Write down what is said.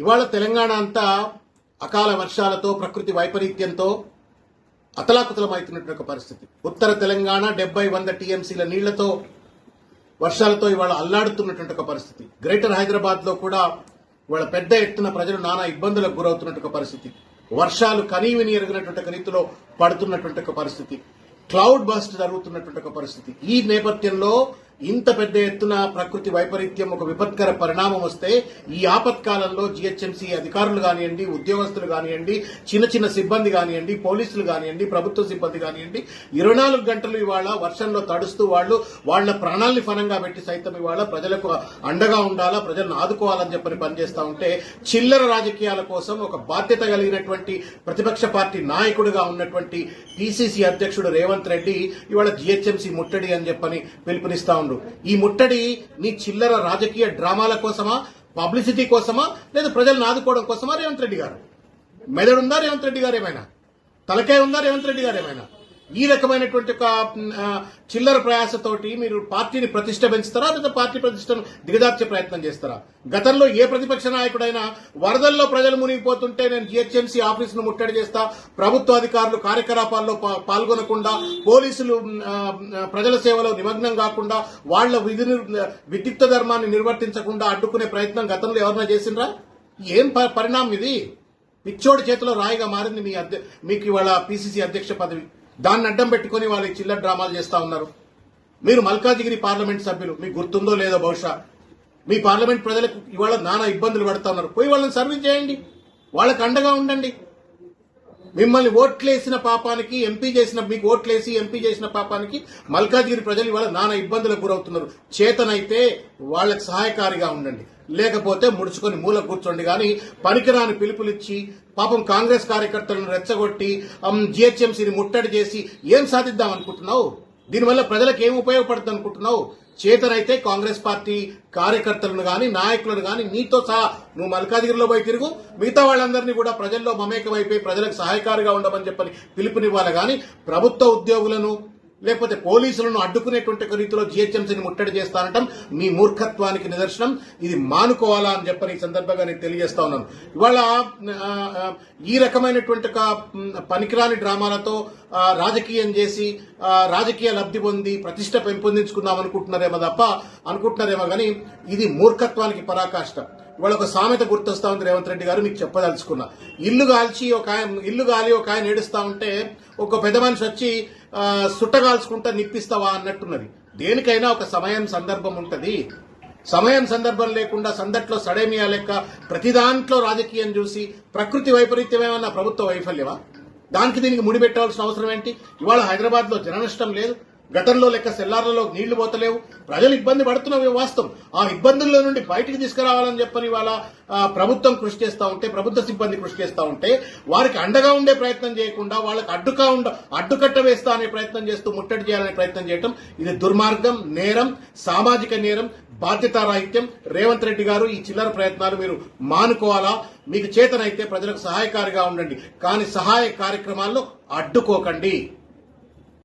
ఇవాళ తెలంగాణ అంతా అకాల వర్షాలతో ప్రకృతి వైపరీత్యంతో అతలాకుతలమవుతున్నటువంటి ఒక పరిస్థితి. ఉత్తర తెలంగాణ డెబ్బై వంద టీఎంసీల నీళ్ళతో వర్షాలతో ఇవాళ అల్లాడుతున్నటువంటి ఒక పరిస్థితి. గ్రేటర్ హైదరాబాద్లో కూడా ఇవాళ పెద్ద ఎత్తున ప్రజలు నానా ఇబ్బందులకు గురవుతున్నటువంటి ఒక పరిస్థితి. వర్షాలు కనీవిని ఎరగినటువంటి రీతిలో పడుతున్నటువంటి ఒక పరిస్థితి. క్లౌడ్ బస్ట్ జరుగుతున్నటువంటి ఒక పరిస్థితి. ఈ నేపథ్యంలో ఇంత పెద్ద ఎత్తున ప్రకృతి వైపరీత్యం ఒక విపత్కర పరిణామం వస్తే ఈ ఆపత్కాలంలో జీహెచ్ఎంసీ అధికారులు కానివ్వండి ఉద్యోగస్తులు కానివ్వండి చిన్న చిన్న సిబ్బంది కానివ్వండి పోలీసులు కానివ్వండి ప్రభుత్వ సిబ్బంది కానివ్వండి ఇరవై నాలుగు గంటలు ఇవాళ వర్షంలో తడుస్తూ వాళ్ళు వాళ్ళ ప్రాణాల్ని ఫలంగా పెట్టి సైతం ఇవాళ ప్రజలకు అండగా ఉండాలా ప్రజలను ఆదుకోవాలని చెప్పని పనిచేస్తా ఉంటే చిల్లర రాజకీయాల కోసం ఒక బాధ్యత కలిగినటువంటి ప్రతిపక్ష పార్టీ నాయకుడిగా ఉన్నటువంటి పిసిసి అధ్యక్షుడు రేవంత్ రెడ్డి ఇవాళ జిహెచ్ఎంసీ ముట్టడి అని చెప్పని పిలుపునిస్తా ఉండు ఈ ముట్టడి నీ చిల్లర రాజకీయ డ్రామాల కోసమా పబ్లిసిటీ కోసమా లేదా ప్రజలను ఆదుకోవడం కోసమా రేవంత్ రెడ్డి గారు? మెదడు ఉందా రేవంత్ రెడ్డి గారు ఏమైనా? తలకాయ ఉందా రేవంత్ రెడ్డి గారు ఏమైనా? ఈ రకమైనటువంటి ఒక చిల్లర ప్రయాసతోటి మీరు పార్టీని ప్రతిష్ట పెంచుతారా? లేదా పార్టీ ప్రతిష్టను దిగదార్చే ప్రయత్నం చేస్తారా? గతంలో ఏ ప్రతిపక్ష నాయకుడైనా వరదల్లో ప్రజలు మునిగిపోతుంటే నేను జిహెచ్ఎంసీ ఆఫీసును ముట్టడి చేస్తా ప్రభుత్వ అధికారులు కార్యకలాపాల్లో పాల్గొనకుండా పోలీసులు ప్రజల సేవలో నిమగ్నం కాకుండా వాళ్ళ విధిని విద్యుక్త ధర్మాన్ని నిర్వర్తించకుండా అడ్డుకునే ప్రయత్నం గతంలో ఎవరైనా చేసిండ్రా? ఏం పరిణామం ఇది? పిచ్చోడి చేతిలో రాయిగా మారింది మీ అధ్య మీకు ఇవాళ పిసిసి అధ్యక్ష పదవి. దాన్ని అడ్డం పెట్టుకుని వాళ్ళకి చిల్లర డ్రామాలు చేస్తా ఉన్నారు. మీరు మల్కాజిగిరి పార్లమెంట్ సభ్యులు మీకు గుర్తుందో లేదో బహుశా. మీ పార్లమెంట్ ప్రజలకు ఇవాళ నానా ఇబ్బందులు పడుతున్నారు. పోయి వాళ్ళని సర్వీస్ చేయండి. వాళ్ళకి అండగా ఉండండి. మిమ్మల్ని ఓట్లేసిన పాపానికి ఎంపీ చేసిన మీకు ఓట్లేసి ఎంపీ చేసిన పాపానికి మల్కాజ్గిరి ప్రజలు ఇవాళ నానా ఇబ్బందులకు గురవుతున్నారు. చేతనైతే వాళ్ళకి సహాయకారిగా ఉండండి. లేకపోతే ముడుచుకొని మూల కూర్చోండి. కానీ పనికిరాని పిలుపులిచ్చి పాపం కాంగ్రెస్ కార్యకర్తలను రెచ్చగొట్టి జిహెచ్ఎంసీని ముట్టడి చేసి ఏం సాధిద్దాం అనుకుంటున్నావు? దీనివల్ల ప్రజలకు ఏం ఉపయోగపడుతుంది అనుకుంటున్నావు? చేతనైతే కాంగ్రెస్ పార్టీ కార్యకర్తలను గాని నాయకులను గాని నీతో సహా నువ్వు మల్కాజిగిరిలో పోయి తిరుగు. మిగతా వాళ్ళందరినీ కూడా ప్రజల్లో మమేకమైపోయి ప్రజలకు సహాయకారిగా ఉండమని చెప్పని పిలుపునివ్వాలి. కానీ ప్రభుత్వ ఉద్యోగులను లేకపోతే పోలీసులను అడ్డుకునేటువంటి రీతిలో జిహెచ్ఎంసీని ముట్టడి చేస్తానటం మీ మూర్ఖత్వానికి నిదర్శనం. ఇది మానుకోవాలా అని చెప్పని ఈ సందర్భంగా నేను తెలియజేస్తా ఉన్నాను. ఇవాళ ఈ రకమైనటువంటి పనికిరాని డ్రామాలతో రాజకీయం చేసి రాజకీయ లబ్ధి పొంది ప్రతిష్ట పెంపొందించుకుందాం అనుకుంటున్నారేమో తప్ప అనుకుంటున్నారేమో కానీ ఇది మూర్ఖత్వానికి పరాకాష్ట. ఇవాళ ఒక సామెత గుర్తొస్తా ఉంది రేవంత్ రెడ్డి గారు మీకు చెప్పదలుచుకున్నా. ఇల్లు కాల్చి ఒక ఆయన ఇల్లు గాలి ఒక ఆయన ఏడుస్తా ఉంటే ఒక పెద్ద మనిషి వచ్చి సుట్టగాల్చుకుంటా నిప్పిస్తావా అన్నట్టున్నది. దేనికైనా ఒక సమయం సందర్భం ఉంటుంది. సమయం సందర్భం లేకుండా సందట్లో సడేమియా లెక్క ప్రతి దాంట్లో రాజకీయం చూసి ప్రకృతి వైపరీత్యం ఏమన్నా ప్రభుత్వ వైఫల్యమా? దానికి దీనికి ముడిపెట్టవలసిన అవసరం ఏంటి? ఇవాళ హైదరాబాద్లో జననష్టం లేదు. గతంలో లెక్క సెల్లార్లలో నీళ్ళు పోతలేవు. ప్రజలు ఇబ్బంది పడుతున్నవి వాస్తవం. ఆ ఇబ్బందుల్లో నుండి బయటికి తీసుకురావాలని చెప్పని వాళ్ళ ప్రభుత్వం కృషి చేస్తా ఉంటే ప్రభుత్వ సిబ్బంది కృషి చేస్తూ ఉంటే వారికి అండగా ఉండే ప్రయత్నం చేయకుండా వాళ్ళకి అడ్డుగా ఉండ అడ్డుకట్ట వేస్తా అనే ప్రయత్నం చేస్తూ ముట్టడి చేయాలనే ప్రయత్నం చేయటం ఇది దుర్మార్గం నేరం సామాజిక నేరం బాధ్యతారాహిత్యం. రేవంత్ రెడ్డి గారు ఈ చిల్లర ప్రయత్నాలు మీరు మానుకోవాలా? మీకు చేతనైతే ప్రజలకు సహాయకారిగా ఉండండి. కానీ సహాయ కార్యక్రమాల్లో అడ్డుకోకండి.